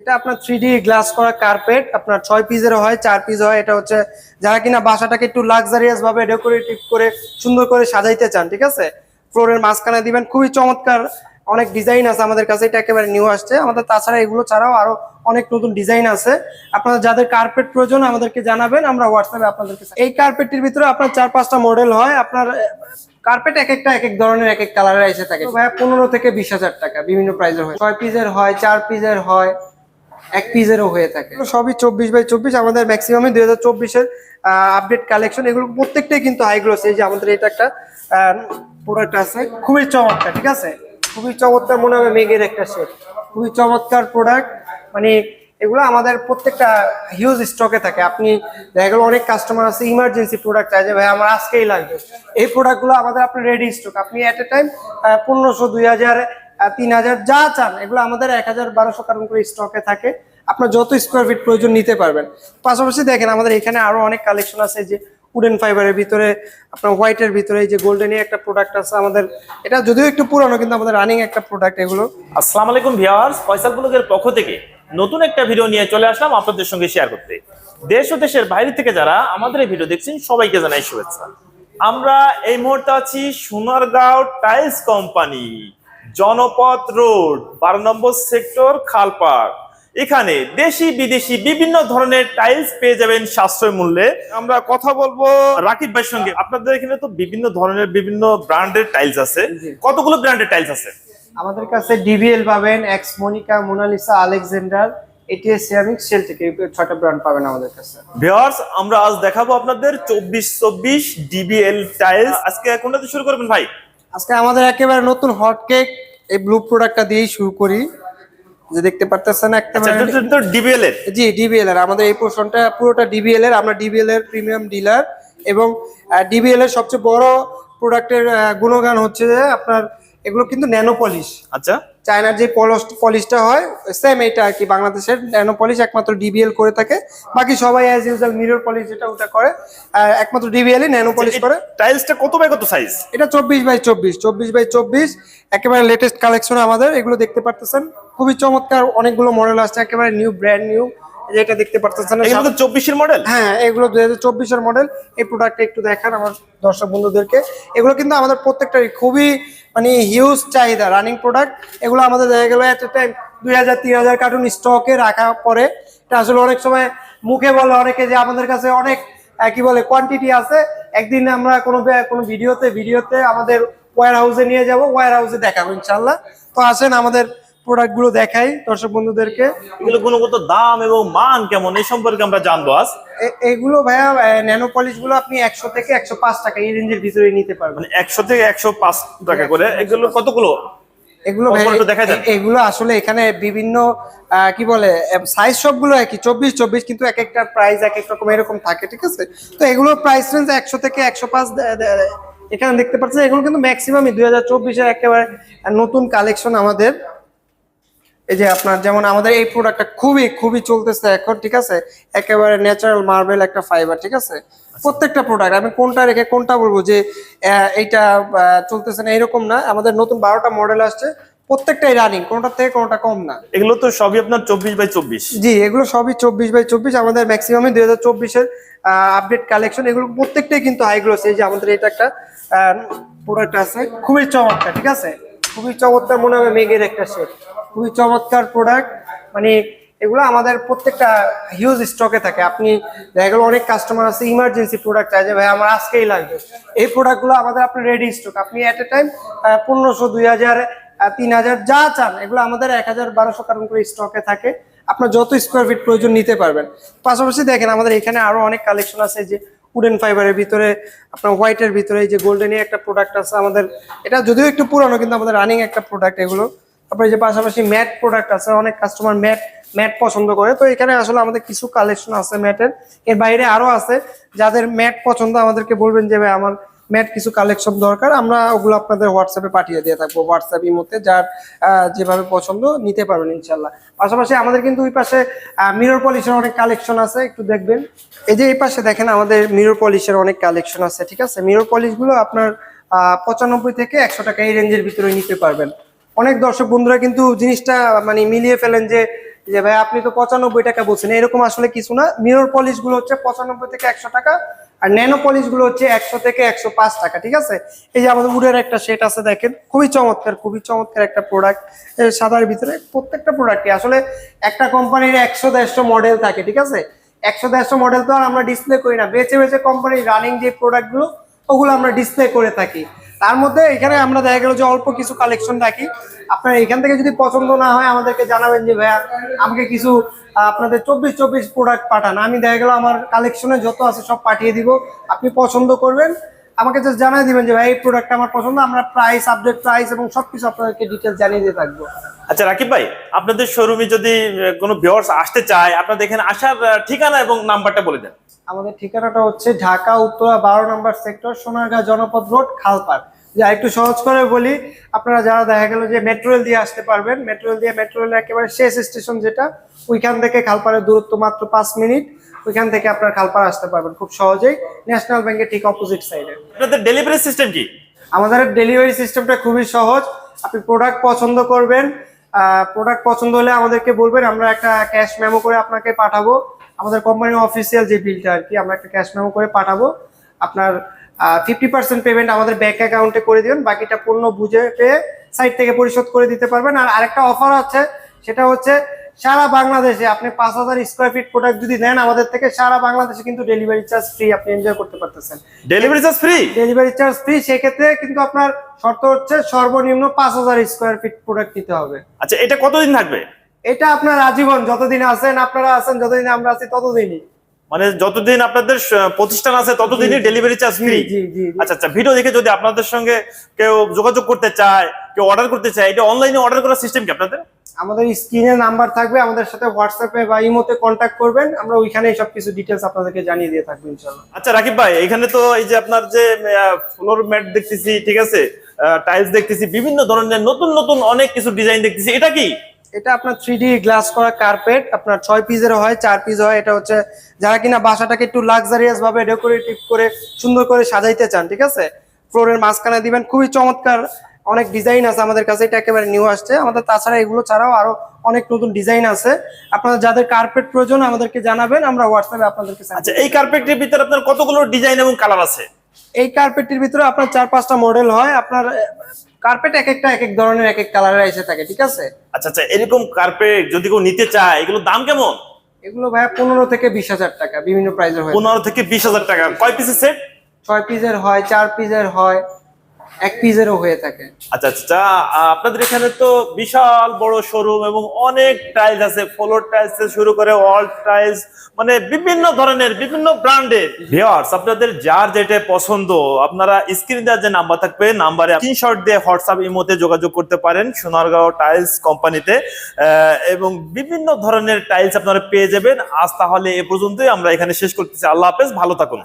এটা আপনার three glass করা কার্পেট আপনার ছয় পিসের হয়, চার পিস হয়, এটা হচ্ছে যারা কিনা বাসাটাকে একটু লাক্সারিয়াস ভাবে ডেকোরেটিভ করে, সুন্দর করে সাজাইতে চান, ঠিক আছে? ফ্লোরের মাঝখানে দিবেন, খুবই চমৎকার অনেক ডিজাইন আছে আমাদের কাছে, এটা একেবারে নিউ আসছে। আমাদের তাছাড়া এগুলো ছাড়াও আরও অনেক নতুন ডিজাইন আছে। আপনাদের যাদের কার্পেট প্রয়োজন আমাদেরকে জানাবেন, আমরা হোয়াটসঅ্যাপে আপনাদেরকে এই কার্পেটটির ভিতরে আপনার চার পাঁচটা মডেল হয়, আপনার কার্পেট এক একটা, এক এক ধরনের, এক এক কালারের এসে থাকে। তো ভাইয়া পনেরো থেকে বিশ হাজার টাকা বিভিন্ন প্রাইজের হয়। ছয় পিসের হয়, চার পিসের হয় এক পিসেরও হয়ে থাকে। সবই চব্বিশ বাই চব্বিশ, আমাদের ম্যাক্সিমামই দুই হাজার চব্বিশের আপডেট কালেকশন এগুলো প্রত্যেকটাই কিন্তু হাই গ্লোস এই যে আমাদের এটা একটা প্রোডাক্ট আছে, খুবই চমৎকার, ঠিক আছে? খুবই চমৎকার মনে হবে মেঘের একটা শেড খুবই চমৎকার প্রোডাক্ট মানে এগুলো আমাদের প্রত্যেকটা হিউজ স্টকে থাকে। আপনি দেখা গেলো অনেক কাস্টমার আছে ইমার্জেন্সি প্রোডাক্ট চাই যে, ভাই, আমার আজকেই লাগবে। এই প্রোডাক্টগুলো আমাদের আপনি রেডি স্টক আপনি অ্যাট এ টাইম পনেরোশো, দুই হাজার তিন হাজার যা চান, এগুলো আমাদের এক হাজার বারোশো কারণ করে স্টকে থাকে। আপনার যত স্কোয়ার ফিট প্রয়োজন নিতে পারবেন। পাশাপাশি দেখেন, আমাদের এখানে আরও অনেক কালেকশন আছে যে উডেন ফাইবারের ভিতরে, আপনার হোয়াইটের ভিতরে যে গোল্ডেন একটা প্রোডাক্ট আছে আমাদের। এটা যদিও একটু পুরানো, কিন্তু আমাদের রানিং একটা প্রোডাক্ট এগুলো। আসসালামু আলাইকুম ভিউয়ার্স, ফয়সাল ব্লগের পক্ষ থেকে নতুন একটা ভিডিও নিয়ে চলে আসলাম আপনাদের সঙ্গে শেয়ার করতে। দেশ ও দেশের বাইরে থেকে যারা আমাদের এই ভিডিও দেখছেন, সবাইকে জানাই শুভেচ্ছা। আমরা এই মুহূর্তে আছি Sonargaon tiles company Janpath road বারো নম্বর সেক্টর খালপাড়। এখানে দেশি বিদেশি বিভিন্ন ধরনের টাইলস পেয়ে যাবেন সাশ্রয় মূল্যে। আমরা কথা বলব রাকিব ভাইয়ের সঙ্গে। আপনাদের এখানে তো বিভিন্ন ধরনের বিভিন্ন ব্র্যান্ডের টাইলস আছে। কতগুলো ব্র্যান্ডের টাইলস আছে? আমাদের কাছে ডিভিএল পাবেন X Monica Mona Lisa Alexander ATS ceramic sell থেকে ব্র্যান্ড পাবেন আমাদের কাছে। ভিউয়ার্স আমরা আজ দেখাবো আপনাদের চব্বিশ চব্বিশ ডিবিএল টাইলস আজকে কোনটাতে শুরু করবেন ভাই? আজকে আমাদের একেবারে নতুন হটকেক এই ব্লু প্রোডাক্টটা দিয়েই শুরু করি। যে দেখতে পারতেছেন একটা ডিবিএল এর। জি ডিবিএল এর। আমাদের এই পোর্শনটা পুরোটা ডিবিএল এর। আমরা ডিবিএল এর প্রিমিয়াম ডিলার এবং ডিবিএল এর সবচেয়ে বড় প্রোডাক্টের গুণগান হচ্ছে যে আপনার এগুলো কিন্তু ন্যানো পলিশ আচ্ছা। চায়নার যে পলস পলিশটা হয় সেম এটা আর কি বাংলাদেশের ন্যানো পলিশ একমাত্র ডিবিএল করে থাকে। বাকি সবাই অ্যাজ ইউজুয়াল মিরর পলিশ যেটা ওটা করে আর একমাত্র ডিবিএলই ন্যানো পলিশ করে। টাইলসটা কত বাই কত সাইজ এটা চব্বিশ বাই চব্বিশ চব্বিশ বাই চব্বিশ একেবারে লেটেস্ট কালেকশন আমাদের এগুলো দেখতে পারতেছেন। খুবই চমৎকার অনেকগুলো মডেল আসছে একেবারে নিউ ব্র্যান্ড নিউ যেটা দেখতে পারতেছেন এগুলো তো চব্বিশের মডেল হ্যাঁ এগুলো দুই হাজার চব্বিশের মডেল এই প্রোডাক্টটা একটু দেখান আমার দর্শক বন্ধুদেরকে। এগুলো কিন্তু আমাদের প্রত্যেকটারই খুবই মানে হিউজ চাহিদা রানিং প্রোডাক্ট এগুলো আমাদের দেখা গেলো এট টাইম দুই হাজার তিন হাজার কার্টুন স্টকে রাখা পরে। এটা আসলে অনেক সময় মুখে বলে অনেকে যে আমাদের কাছে অনেক কি বলে কোয়ান্টিটি আছে। একদিন আমরা কোনো কোনো ভিডিওতে ভিডিওতে আমাদের ওয়ার হাউসে নিয়ে যাব ওয়ার হাউসে দেখাবো ইনশাল্লাহ তো আসেন আমাদের প্রোডাক্টগুলো দেখাই দর্শক বন্ধুদেরকে। এগুলো গুণগত দাম এবং মান কেমন এই সম্পর্কে আমরা জানব আজ। এগুলো ভাইয়া ন্যানো পলিশগুলো আপনি একশো থেকে একশো পাঁচ টাকা এই রেঞ্জের ভিতরে নিতে পারবেন। মানে একশো থেকে একশো পাঁচ টাকা করে। এগুলো কতগুলো এগুলো? এগুলো আসলে এখানে বিভিন্ন কি বলে সাইজ সবগুলো একই চব্বিশ চব্বিশ কিন্তু এক একটা প্রাইস এক এক রকম এরকম থাকে ঠিক আছে? তো এগুলো প্রাইস রেঞ্জ একশো থেকে একশো পাঁচ এখানে দেখতে পাচ্ছেন এগুলো কিন্তু ম্যাক্সিমামই দুই হাজার চব্বিশের একেবারে নতুন কালেকশন আমাদের। এই যে আপনার যেমন আমাদের এই প্রোডাক্টটা খুবই খুবই চলতেছে এখন ঠিক আছে? একেবারে ন্যাচারাল মার্বেল একটা ফাইবার ঠিক আছে? প্রত্যেকটা প্রোডাক্ট আমি কোনটা রেখে কোনটা বলব যে এইটা চলতেছে না এরকম না। আমাদের নতুন বারোটা মডেল আসছে প্রত্যেকটাই রানিং কোনটা থেকে কোনটা কম না। এগুলো তো সবই আপনার চব্বিশ বাই চব্বিশ। জি এগুলো সবই চব্বিশ বাই চব্বিশ আমাদের ম্যাক্সিমামই দুই হাজার চব্বিশের আপডেট কালেকশন এগুলো প্রত্যেকটাই কিন্তু হাই গ্লোস এই যে আমাদের এটা একটা প্রোডাক্ট আছে খুবই চমৎকার ঠিক আছে? খুবই চমৎকার মনে হবে মেঘের একটা শেড খুবই চমৎকার প্রোডাক্ট মানে এগুলো আমাদের প্রত্যেকটা হিউজ স্টকে থাকে। আপনি দেখা গেলো অনেক কাস্টমার আছে ইমার্জেন্সি প্রোডাক্ট চাই যে, ভাই, আমার আজকেই লাগবে। এই প্রোডাক্টগুলো আমাদের আপনি রেডি স্টক আপনি অ্যাট এ টাইম পনেরোশো, দুই হাজার তিন হাজার যা চান, এগুলো আমাদের এক হাজার, বারোশো কারণ করে স্টকে থাকে। আপনার যত স্কোয়ার ফিট প্রয়োজন নিতে পারবেন। পাশাপাশি দেখেন, আমাদের এখানে আরও অনেক কালেকশন আছে যে উডেন ফাইবারের ভিতরে, আপনার হোয়াইটের ভিতরে যে গোল্ডেনই একটা প্রোডাক্ট আছে আমাদের। এটা যদিও একটু পুরানো, কিন্তু আমাদের রানিং একটা প্রোডাক্ট এগুলো। তারপরে যে পাশাপাশি ম্যাট প্রোডাক্ট আছে, অনেক কাস্টমার ম্যাট ম্যাট পছন্দ করে। তো এখানে আসলে আমাদের কিছু কালেকশন আছে ম্যাটের এর। বাইরে আরও আছে। যাদের ম্যাট পছন্দ, আমাদেরকে বলবেন যে, ভাই, আমার ম্যাট কিছু কালেকশন দরকার, আমরা ওগুলো আপনাদের হোয়াটসঅ্যাপে পাঠিয়ে দিয়ে থাকব হোয়াটসঅ্যাপ ইমোতে, যার যেভাবে পছন্দ নিতে পারবেন ইনশাল্লাহ পাশাপাশি আমাদের কিন্তু ওই পাশে মিরর পলিশের অনেক কালেকশন আছে, একটু দেখবেন। এই যে এই পাশে দেখেন আমাদের মিরর পলিশের অনেক কালেকশন আছে, ঠিক আছে? মিরর পলিশগুলো আপনার পঁচানব্বই থেকে একশো টাকা এই রেঞ্জের ভিতরে নিতে পারবেন। অনেক দর্শক বন্ধুরা কিন্তু জিনিসটা মানে মিলিয়ে ফেলেন যে যে ভাই আপনি তো পঁচানব্বই টাকা বলছেন, এরকম আসলে কিছু না। মিরর পলিশগুলো হচ্ছে পঁচানব্বই থেকে একশো টাকা আর ন্যানো পলিশগুলো হচ্ছে একশো থেকে একশো পাঁচ টাকা, ঠিক আছে? এই যে আমাদের উডের একটা সেট আছে, দেখেন, খুবই চমৎকার খুবই চমৎকার একটা প্রোডাক্ট সাদার ভিতরে প্রত্যেকটা প্রোডাক্টই আসলে একটা কোম্পানির একশো দেড়শো মডেল থাকে, ঠিক আছে? একশো দেড়শো মডেল তো আর আমরা ডিসপ্লে করি না, বেছে বেছে কোম্পানির রানিং যে প্রোডাক্টগুলো ওগুলো আমরা ডিসপ্লে করে থাকি। তার মধ্যে এখানে আমরা দেখা গেলো যে অল্প কিছু কালেকশন রাখি। আপনার এখান থেকে যদি পছন্দ না হয়, আমাদেরকে জানাবেন যে, ভাইয়া, আমাকে কিছু আপনাদের চব্বিশ চব্বিশ প্রোডাক্ট পাঠান। আমি দেখা গেলো আমার কালেকশনে যত আছে সব পাঠিয়ে দিব। আপনি পছন্দ করবেন আমাকে জাস্ট জানিয়ে দিবেন যে ভাই এই প্রোডাক্ট আমার পছন্দ আমরা প্রাইস আপডেট প্রাইস এবং সবকিছু আপনাদেরকে ডিটেলস জানিয়ে দিয়ে থাকব। আচ্ছা রাকিব ভাই আপনাদের শোরুমে যদি কোনো ভিউয়ার্স আসতে চায় আপনাদের এখানে আসার ঠিকানা এবং নাম্বারটা বলে দেন। আমাদের ঠিকানাটা হচ্ছে ঢাকা উত্তরা বারো নম্বর সেক্টর সোনারগাঁ জনপদ রোড খালপাড়। যা একটু সহজ করে বলি আপনারা যারা দেখা গেল যে মেট্রো দিয়ে আসতে পারবেন মেট্রো রেল দিয়ে মেট্রো রেল একেবারে শেষ স্টেশন যেটা ওইখান থেকে খালপাড়ের দূরত্ব মাত্র পাঁচ মিনিট ওইখান থেকে আপনার খালপাড় আসতে পারবেন খুব সহজেই ন্যাশনাল ব্যাংকের ঠিক অপোজিট সাইডে আপনাদের ডেলিভারি সিস্টেম কি? আমাদের ডেলিভারি সিস্টেমটা খুবই সহজ আপনি প্রোডাক্ট পছন্দ করবেন প্রোডাক্ট পছন্দ হলে আমাদেরকে বলবেন আমরা একটা ক্যাশ মেমো করে আপনাকে পাঠাবো। আমাদের কোম্পানির অফিসিয়াল যে বিলটা আর কি আমরা একটা ক্যাশ মেমো করে পাঠাবো। আপনার ফিফটি পার্সেন্ট পেমেন্ট আমাদের ব্যাংক অ্যাকাউন্টে করে দিবেন বাকিটা পণ্য বুঝে পেয়ে সাইট থেকে পরিশোধ করে দিতে পারবেন। আর আরেকটা অফার আছে সেটা হচ্ছে সারা বাংলাদেশে আপনি পাঁচ হাজার স্কোয়ার ফিট প্রোডাক্ট যদি নেন আমাদের থেকে সারা বাংলাদেশে কিন্তু ডেলিভারি চার্জ ফ্রি আপনি এনজয় করতে পারতেছেন। Delivery charge free delivery charge free সেক্ষেত্রে কিন্তু আপনার শর্ত হচ্ছে সর্বনিম্ন পাঁচ হাজার স্কোয়ার ফিট প্রোডাক্ট নিতে হবে। আচ্ছা এটা কতদিন থাকবে? এটা আপনার আজীবন যতদিন আছেন আপনারা আছেন যতদিন আমরা আছি ততদিনই। মানে যতদিন আপনাদের প্রতিষ্ঠান আছে ততদিনই ডেলিভারি চার্জ ফ্রি। আচ্ছা আচ্ছা ভিডিও দেখে যদি আপনাদের সঙ্গে কেউ যোগাযোগ করতে চায় কেউ অর্ডার করতে চায় এটা অনলাইনে অর্ডার করার সিস্টেম কি আপনাদের? আমাদের স্ক্রিনে নাম্বার থাকবে আমাদের সাথে হোয়াটসঅ্যাপে বা ইমোতে কন্ট্যাক্ট করবেন আমরা ওইখানেই সবকিছু ডিটেলস আপনাদেরকে জানিয়ে দিয়ে থাকব ইনশাল্লাহ আচ্ছা রাকিব ভাই এখানে তো এই যে আপনার যে ফ্লোর ম্যাট দেখতেছি ঠিক আছে টাইলস দেখতেছি বিভিন্ন ধরনের নতুন নতুন অনেক কিছু ডিজাইন দেখতেছি এটা কি? এটা আপনার থ্রি গ্লাস করা কার্পেট আপনার ছয় পিসের হয় চার পিস হয় এটা হচ্ছে যারা কিনা বাসাটাকে একটু লাক্সারিয়াস ভাবে ডেকোরেটিভ করে সুন্দর করে সাজাইতে চান ঠিক আছে? ফ্লোরের মাঝখানে দিবেন খুবই চমৎকার অনেক ডিজাইন আছে আমাদের কাছে এটা একেবারে নিউ আসছে। আমাদের তাছাড়া এগুলো ছাড়াও আরও অনেক নতুন ডিজাইন আছে। আপনারা যাদের কার্পেট প্রয়োজন আমাদেরকে জানাবেন আমরা হোয়াটসঅ্যাপে আপনাদেরকে আচ্ছা এই কার্পেটের ভিতরে আপনার কতগুলো ডিজাইন এবং কালার আছে? এই কার্পেটটির ভিতরে আপনার চার পাঁচটা মডেল হয়। আপনার কার্পেট এক একটা এক এক ধরনের এক এক কালারের এসে থাকে ঠিক আছে? আচ্ছা আচ্ছা এরকম কার্পেট যদি কেউ নিতে চায় এগুলো দাম কেমন? এগুলো ভাইয়া পনেরো থেকে বিশ হাজার টাকা বিভিন্ন প্রাইজের হয় পনেরো থেকে। বিশ হাজার টাকা। কয় পিসের সেট ছয় পিসের হয় চার পিসের হয় এক পিসেরও হয়ে থাকে। আচ্ছা আচ্ছা আচ্ছা, আপনাদের এখানে তো বিশাল বড় শোরুম এবং অনেক টাইলস আছে ফ্লোর টাইলস থেকে শুরু করে ওয়াল টাইলস মানে বিভিন্ন ধরনের বিভিন্ন ব্র্যান্ডের ভিউয়ার্স আপনাদের যার যেটা পছন্দ আপনারা স্ক্রিনে দেওয়ার যে নাম্বার থাকবে নাম্বারে স্ক্রিনশট দিয়ে হোয়াটসঅ্যাপ ইমোতে যোগাযোগ করতে পারেন সোনারগাঁও টাইলস কোম্পানিতে এবং বিভিন্ন ধরনের টাইলস আপনারা পেয়ে যাবেন। আজ তাহলে এ পর্যন্তই আমরা এখানে শেষ করতেছি। আল্লাহ হাফেজ ভালো থাকুন।